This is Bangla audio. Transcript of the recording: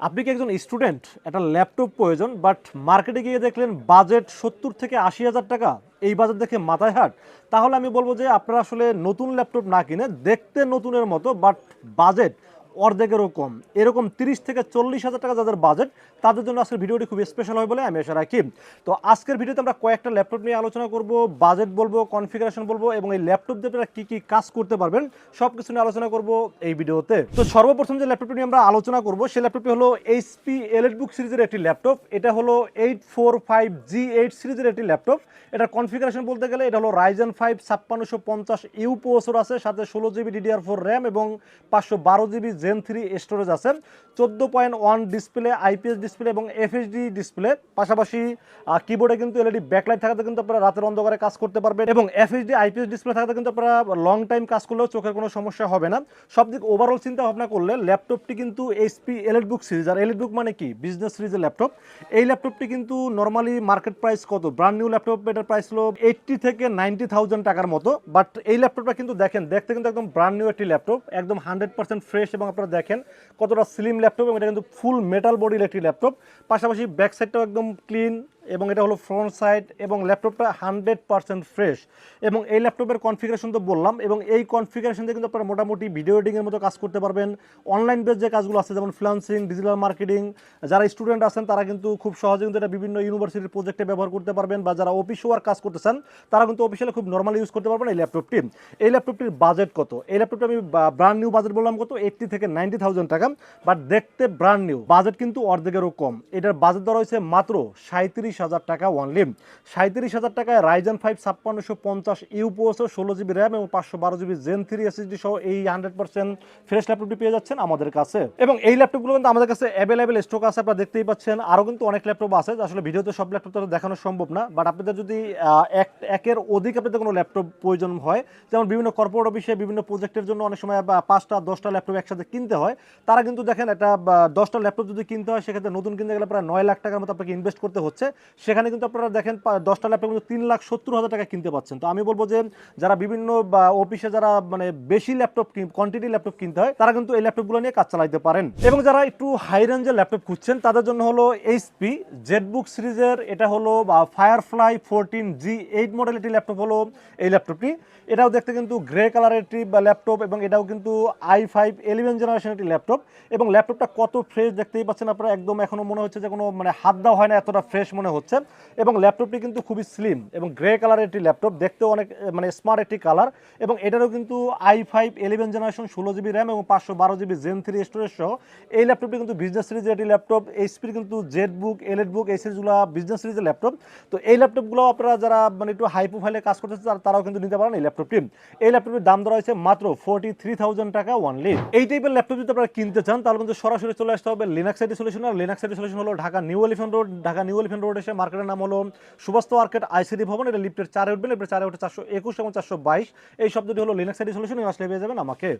আপনি কি একজন স্টুডেন্ট? একটা ল্যাপটপ প্রয়োজন বাট মার্কেটে গিয়ে দেখলেন বাজেট সত্তর থেকে আশি হাজার টাকা। এই বাজেট দেখে মাথায় হাট তাহলে আমি বলব যে আপনারা আসলে নতুন ল্যাপটপ না কিনে দেখতে নতুনের মতো বাট বাজেট অর্ধেকেরও কম। এরকম তিরিশ থেকে চল্লিশ হাজার টাকা যাদের বাজেট তাদের জন্য আজকের ভিডিওটি খুব স্পেশাল হয় বলে আমি আশা রাখি। তো আজকের ভিডিওতে আমরা কয়েকটা ল্যাপটপ নিয়ে আলোচনা করব বাজেট বলব কনফিগারেশন বলব এবং এই ল্যাপটপ দিয়ে আপনারা কী কী কাজ করতে পারবেন সব কিছু নিয়ে আলোচনা করব এই ভিডিওতে তো সর্বপ্রথম যে ল্যাপটপটি নিয়ে আমরা আলোচনা করব, সেই ল্যাপটপটি হলো এইচপি এলএড বুক সিরিজের একটি ল্যাপটপ এটা হলো eight four five G eight সিরিজের একটি ল্যাপটপ এটার কনফিগারেশন বলতে গেলে এটা হলো রাইজেন ফাইভ ছাপ্পান্নশো পঞ্চাশ ইউ প্রসেসর আছে, সাথে ষোলো জিবি ডিডিআর ফোর র্যাম এবং পাঁচশো বারো জিবি জেন থ্রি স্টোরেজ আছে। চোদ্দ point one display IPS display এবং এফএসডি ডিসপ্লে পাশাপাশি কিবোর্ডে কিন্তু এলইডি ব্যাকলাইট থাকাতে কিন্তু আপনারা রাতের অন্ধকারে কাজ করতে পারবেন এবং এফএসডি আইপিএস ডিসপ্লে থাকাতে কিন্তু আপনারা লং টাইম কাজ করলেও চোখের কোনো সমস্যা হবে না। সব দিক ওভারঅল চিন্তা ভাবনা করলে ল্যাপটপটি কিন্তু এইচপি এলএড বুক সিরিজ আর এলএড বুক মানে কি? বিজনেস সিরিজের ল্যাপটপ এই ল্যাপটপটি কিন্তু নর্মালি মার্কেট প্রাইস কত? ব্র্যান্ড নিউ ল্যাপটপ এটার প্রাইস হলো এইটটি থেকে নাইনটি থাউজেন্ড টাকার মতো। বাট এই ল্যাপটপটা কিন্তু দেখেন, দেখতে কিন্তু একদম ব্র্যান্ড নিউ একটি ল্যাপটপ একদম হান্ড্রেড পার্সেন্ট ফ্রেশ এবং আপনারা দেখেন কতটা স্লিম ল্যাপটপ এবং এটা কিন্তু full metal body electric laptop পাশাপাশি ব্যাক সাইডটাও একদম ক্লিন এবং এটা হলো ফ্রন্ট সাইড এবং ল্যাপটপটা হান্ড্রেড পার্সেন্ট ফ্রেশ এবং এই ল্যাপটপের কনফিগারেশন তো বললাম, এবং এই কনফিগারেশন দিয়ে কিন্তু আপনারা মোটামুটি ভিডিও এডিংয়ের মতো কাজ করতে পারবেন। অনলাইন বেস যে কাজগুলো আছে, যেমন ফ্রিলান্সিং ডিজিটাল মার্কেটিং যারা স্টুডেন্ট আছেন তারা কিন্তু খুব সহজে কিন্তু এটা বিভিন্ন ইউনিভার্সিটির প্রজেক্টে ব্যবহার করতে পারবেন, বা যারা অফিস ওয়ার্ক কাজ করতেছেন, তারা কিন্তু অফিসিয়ালি খুব নর্মালি ইউজ করতে পারবেন এই ল্যাপটপটি এই ল্যাপটপটির বাজেট কত? এই ল্যাপটপটা আমি ব্র্যান্ড নিউ বাজেট বললাম কত? এইটটি থেকে নাইনটি থাউজেন্ড টাকা বাট দেখতে ব্র্যান্ড নিউ বাজেট কিন্তু অর্ধেকেরও কম। এটার বাজেট ধরা হয়েছে মাত্র সাঁত্রিশ হাজার টাকা অনলি সাঁত্রিশ হাজার টাকায় রাইজেন ফাইভ ছাপ্পান্নশো পঞ্চাশ ইউ প্রসেসর ষোলো জিবি র্যাম এবং পাঁচশো বারো জিবি জেন থ্রি এসএসডি সহ এই হান্ড্রেড পার্সেন্ট ফ্রেশ ল্যাপটপটি পেয়ে যাচ্ছেন আমাদের কাছে। এবং এই ল্যাপটপগুলো কিন্তু আমাদের কাছে অ্যাভেলেবেল স্টক আছে, আপনারা দেখতেই পাচ্ছেন। আরও কিন্তু অনেক ল্যাপটপ আছে আসলে ভিডিওতে সব ল্যাপটপ তো দেখানো সম্ভব না। বাট আপনাদের যদি এক, একের অধিক আপনাদের কোনো ল্যাপটপ প্রয়োজন হয়, যেমন বিভিন্ন কর্পোরেট অফিসে বিভিন্ন প্রজেক্টের জন্য অনেক সময় পাঁচটা, দশটা ল্যাপটপ একসাথে কিনতে হয়, তারা কিন্তু দেখেন একটা দশটা ল্যাপটপ যদি কিনতে হয়, সেক্ষেত্রে নতুন কিনতে গেলে প্রায় নয় লাখ টাকার মতো আপনাকে ইনভেস্ট করতে হচ্ছে। সেখানে কিন্তু আপনারা দেখেন দশটা ল্যাপটপ কিন্তু তিন লাখ সত্তর হাজার টাকা কিনতে পাচ্ছেন। তো আমি বলব যে, যারা বিভিন্ন, বা অফিসে যারা মানে বেশি ল্যাপটপ কোয়ান্টিটি ল্যাপটপ কিনতে হয়, তারা কিন্তু এই ল্যাপটপগুলো নিয়ে কাজ চালাইতে পারেন। এবং যারা একটু হাই রেঞ্জের ল্যাপটপ খুঁজছেন, তাদের জন্য হলো এইচপি জেটবুক সিরিজের, এটা হলো, বা Firefly fourteen G eight model একটি ল্যাপটপ হলো এই ল্যাপটপটি। এটাও দেখতে কিন্তু গ্রে কালারের একটি ল্যাপটপ, এবং এটাও কিন্তু আই ফাইভ ইলেভেন জেনারেশন একটি ল্যাপটপ। এবং ল্যাপটপটা কত ফ্রেশ দেখতেই পাচ্ছেন আপনারা, একদম এখনও মনে হচ্ছে যে কোনো মানে হাত দেওয়া হয় না, এতটা ফ্রেশ মনে হচ্ছে এবং ল্যাপটপটি কিন্তু খুবই স্লিম এবং গ্রে কালারের একটি ল্যাপটপ, দেখতেও অনেক মানে স্মার্ট একটি কালার এবং এটারও কিন্তু আই ফাইভ ইলেভেন জেনারেশন ষোলো জিবি র্যাম এবং পাঁচশো বারো জিবি জেন থ্রি স্টোরেজ সহ এই ল্যাপটপটি কিন্তু বিজনেস সিরিজের একটি ল্যাপটপ এইচপির কিন্তু জেড বুক এলএড বুক এই সিরিজগুলো বিজনেস সিরিজের ল্যাপটপ। তো এই ল্যাপটপগুলো আপনারা যারা মানে একটু হাই প্রোফাইলে কাজ করতেছে তারা- তারাও কিন্তু নিতে পারেন এই ল্যাপটপটি। এই ল্যাপটপের দাম ধরা হয়েছে মাত্র ফোর্টি থ্রি থাউজেন্ড টাকা ওয়ানলি এই টাইপের ল্যাপটপ যদি আপনারা কিনতে চান, তাহলে কিন্তু সরাসরি চলে আসতে হবে লিনাক্স আইডি সলিউশন আর লিনাক্স আইডি সলিউশন হলো Dhaka New Elephant Road Dhaka New Elephant Road এসে মার্কেটের নাম হলো সুবাস্ত মার্কেট, আইসিডি ভবন, এটা লিফটের চারে উঠবে লিফটের চারে উঠে চারশো একুশ এবং চারশো বাইশ। এই শব্দটি হলো লিনাক্স আইডি সলিউশন আসলে পেয়ে যাবেন আমাকে।